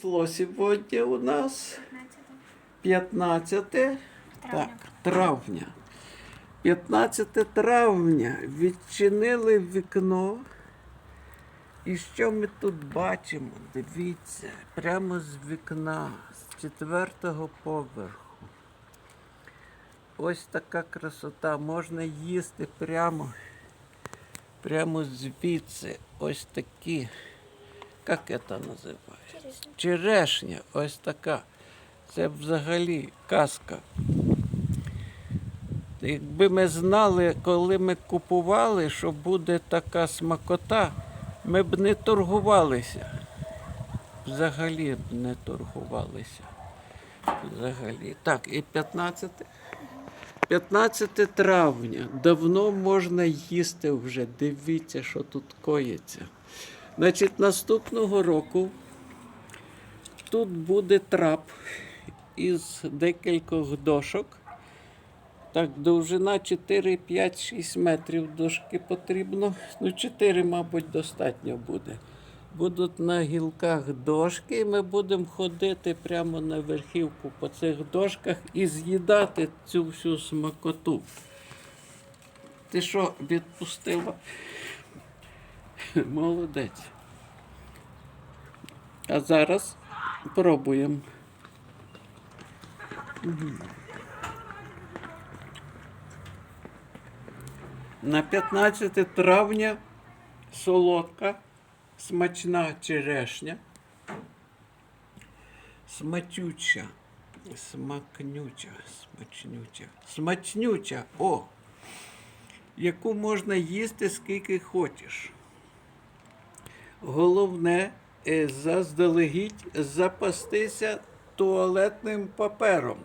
Число сьогодні у нас 15 так, травня. 15 травня відчинили вікно. І що ми тут бачимо? Дивіться, прямо з вікна, з четвертого поверху. Ось така красота. Можна їсти прямо, прямо звідси. Ось такі. Як це називається? Черешня. Черешня, ось така. Це взагалі казка. Якби ми знали, коли ми купували, що буде така смакота, ми б не торгувалися. Взагалі б не торгувалися. Взагалі. Так, і 15. 15 травня. Давно можна їсти вже. Дивіться, що тут коїться. Значить, наступного року тут буде трап із декількох дошок. Так, довжина 4, 5, 6 метрів дошки потрібно. Ну, 4, мабуть, достатньо буде. Будуть на гілках дошки, і ми будемо ходити прямо на верхівку по цих дошках і з'їдати цю всю смакоту. Ти що, відпустила? Молодець. А зараз пробуємо. На 15 травня солодка, смачна черешня, смачуча, смакнюча, смачнюча, смачнюча, о, яку можна їсти скільки хочеш. Головне заздалегідь запастися туалетним папером.